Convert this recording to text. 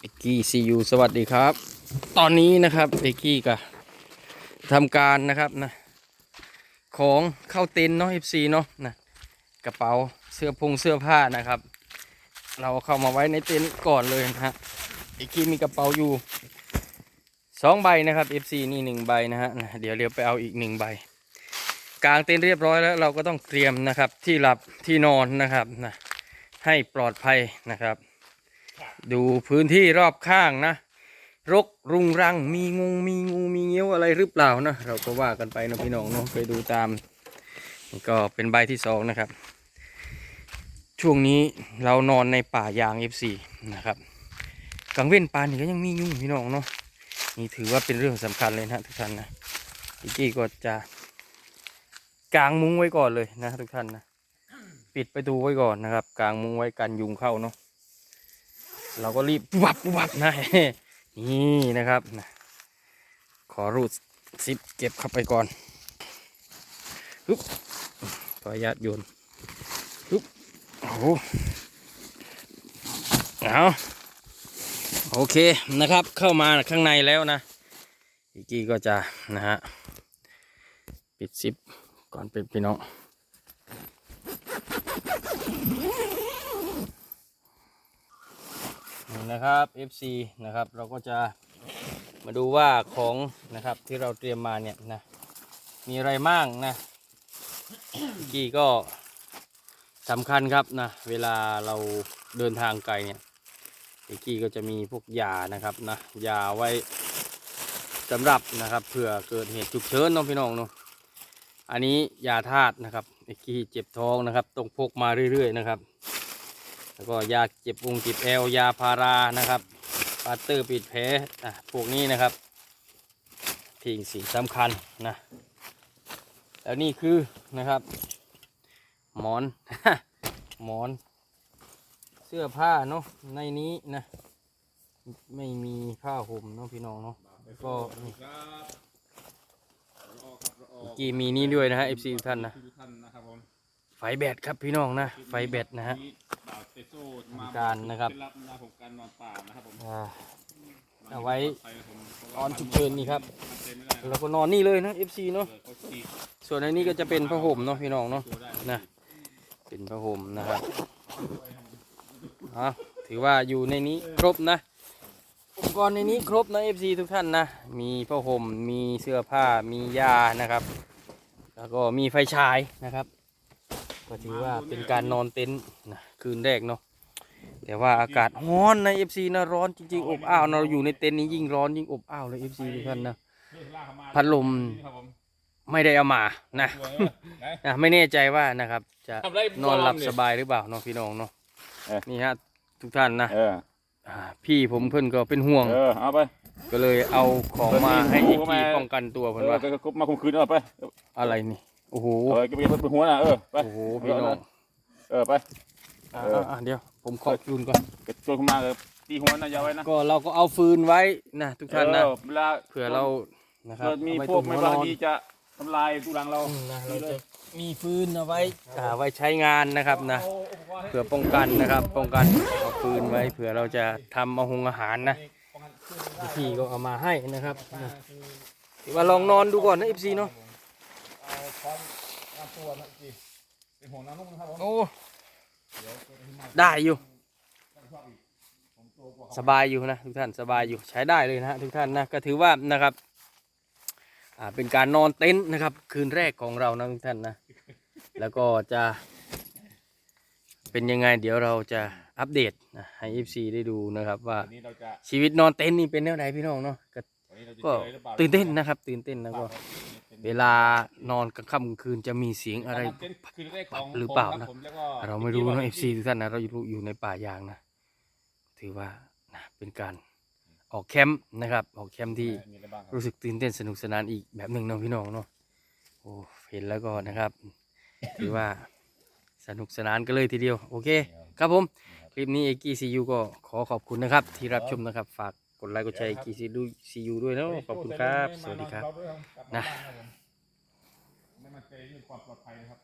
เอกกี้ซียูสวัสดีครับ ตอนนี้นะครับเอกกี้ก็ทำการนะครับนะของเข้าเต็นท์เนาะ FC เนาะนะกระเป๋าเสื้อพุงเสื้อผ้านะครับ เราเข้ามาไว้ในเต็นท์ก่อนเลยนะฮะเอกกี้มีกระเป๋าอยู่สองใบนะครับ FC นี่หนึ่งใบนะฮะนะเดี๋ยวเดี๋ยวไปเอาอีกหนึ่งใบกางเต็นท์เรียบร้อยแล้วเราก็ต้องเตรียมนะครับที่หลับที่นอนนะครับนะให้ปลอดภัยนะครับ ดูพื้นที่รอบข้างนะ รกรุงรังมีงูมีงูมีเงี้ยวอะไรหรือเปล่านะ เราก็ว่ากันไปนะพี่น้องเนาะไปดูตามก็เป็นใบที่สองนะครับ ช่วงนี้เรานอนในป่ายาง F4 นะครับกลางเว้นป่านี่ก็ยังมียุงพี่น้องเนาะนี่ถือว่าเป็นเรื่องสำคัญเลยนะทุกท่านนะพี่กี้ก็จะกางมุ้งไว้ก่อนเลยนะทุกท่านนะ ปิดประตูไว้ก่อนนะครับ กางมุ้งไว้กันยุงเข้าเนาะ เราก็รีบวับวับนะนี่นะครับ ขอรูดซิปเก็บเข้าไปก่อนปึ๊บขออนุญาตโยนปึ๊บโอ้โหเอาโอเคนะครับเข้ามาข้างในแล้วนะอีกกี้ก็จะนะฮะปิดซิปก่อนเป็นพี่น้อง นี่นะครับ FC นะครับเราก็จะมาดูว่าของนะครับที่เราเตรียมมาเนี่ยนะมีอะไรบ้างนะกี่ก็สำคัญครับนะเวลาเราเดินทางไกลเนี่ยกี่ก็จะมีพวกยานะครับนะยาไว้สำหรับนะครับเผื่อเกิดเหตุฉุกเฉินน้องพี่น้องเนาะอันนี้ยาธาตุนะครับไอ้กี้เจ็บท้องนะครับต้องพกมาเรื่อยๆนะครับ แล้วก็ยาเจ็บองเจ็บแอลยาพารานะครับปาเตอร์ปิดแผลอะพวกนี้นะครับทิ้งสิ่งสำคัญนะแล้วนี่คือนะครับ หมอน หมอน เสื้อผ้าเนาะในนี้นะ ไม่มีผ้าห่มเนาะพี่น้องเนาะก็นี่เมื่อกี้มีนี่ด้วยนะฮะ FC ทุกท่านนะทุกท่านนะครับผมไฟแบตครับพี่น้องนะ ไฟแบตนะฮะ เตโซ่มาทำการนะครับเป็นรับนะผมการนอนป่านะครับผมอ่าเอาไว้ไปครับผมเพราะตว่าอนฉุกเฉินนี่ครับมันเต็มไม่ได้เราก็นอนนี่เลยนะ FC เนาะเปิดเขาฉีดส่วนอันนี้ก็จะเป็นผ้าห่มเนาะพี่น้องเนาะตัวได้นะเป็นผ้าห่มนะครับอะถือว่าอยู่ในนี้ครบนะอุปกรณ์ในนี้ครบนะ FC ทุกท่านนะ มีผ้าห่มมีเสื้อผ้ามียานะครับ แล้วก็มีไฟฉายนะครับ ก็ถือว่าเป็นการนอนเต็นท์นะคืนแรกเนาะแต่ว่าอากาศร้อนนะ FC นะร้อนจริงๆอบอ้าวนะเราอยู่ในเต็นท์นี้ยิ่งร้อนยิ่งอบอ้าวเลย FC ทุกท่านนะลากเข้ามาพัดลมครับผมไม่ได้เอามานะสวยเออไหนอะไม่แน่ใจว่านะครับ จะทำไรนอนหลับเนี่ยสบายหรือเปล่าเนาะพี่น้องเนาะเออนี่ฮะทุกท่านนะเอออ่าพี่ผมเพิ่นก็เป็นห่วง เออเอาไป ก็เลยเอาของมาให้เอออีกเข้าทีมาป้องกันตัวเอเพิ่นอว่าก็ก็มาข่มขืนเอาไป อะไรนี่โอ้โหเออก็ไปเป็นหัวน่ะเออไปโอ้โหพี่น้องเออไปอะเอออะเดี๋ยวผมขอคืนก่อนกระโจนขึ้นมาเลยตีหัวนะอยาวไว้นะก็เราก็เอาฟืนไว้นะทุกท่านนะเออเวลาเผื่อเรานะครับเกิดมีเอาไว้พวกตรงไม่หับางนอนทีจะทำลายตุลังเราอืมนะเราจะมีฟืนเอาไว้อ่าไว้ใช้งานนะครับนะเผื่อป้องกันนะครับ ป้องกันเอาปืนไว้เผื่อเราจะทำเอาหงอาหารนะพี่ก็เอามาให้นะครับนะถือว่าลองนอนดูก่อนนะเอฟซีเนาะเอาค้อนน้ำ ตัวนะจีเป็นห่วงน้ำนุ่มนะครับผมโอ้ได้อยู่ สบายอยู่นะทุกท่านสบายอยู่ใช้ได้เลยนะฮะทุกท่านนะก็ถือว่านะครับ อ่าเป็นการนอนเต็นท์นะครับ คืนแรกของเรานะทุกท่านนะ แล้วก็จะเป็นยังไงเดี๋ยวเราจะอัปเดตนะให้ FC ได้ดูนะครับว่าวันนี้เราจะชีวิตนอนเต็นท์นี่เป็นแนวไหนพี่น้องเนาะก็วันนี้เราจะก็เจอหรือปล่าตื่นเต้นนะครับ ตื่นเต้นแล้วก็ เวลานอนกลางค่ำกลางคืนจะมีเสียงอะไร เป็นคืนแรกของหรือเปล่านะ ผมแล้วก็เราไม่รู้นะเอฟซีทุกท่านนะเราอยู่อยู่ในป่ายางนะ ถือว่านะเป็นการออกแคมป์นะครับ ออกแคมป์ที่มีอะไรบ้างครับรู้สึกตื่นเต้นสนุกสนานอีกแบบหนึ่งเนาะพี่น้องเนาะโอ้เห็นแล้วก็นะครับ ถือว่าสนุกสนานกันเลยทีเดียว โอเค ครับผม คลิปนี้เอกีซียูก็ขอขอบคุณนะครับ ที่รับชมนะครับฝาก กดไลค์กดแชร์เอกีซียูด้วยเนาะขอบคุณครับ สวัสดีครับเาด้วยครับกลับนะบ้าครับผมไม่มั่นใจเรื่องความปลอดภัยนะครับ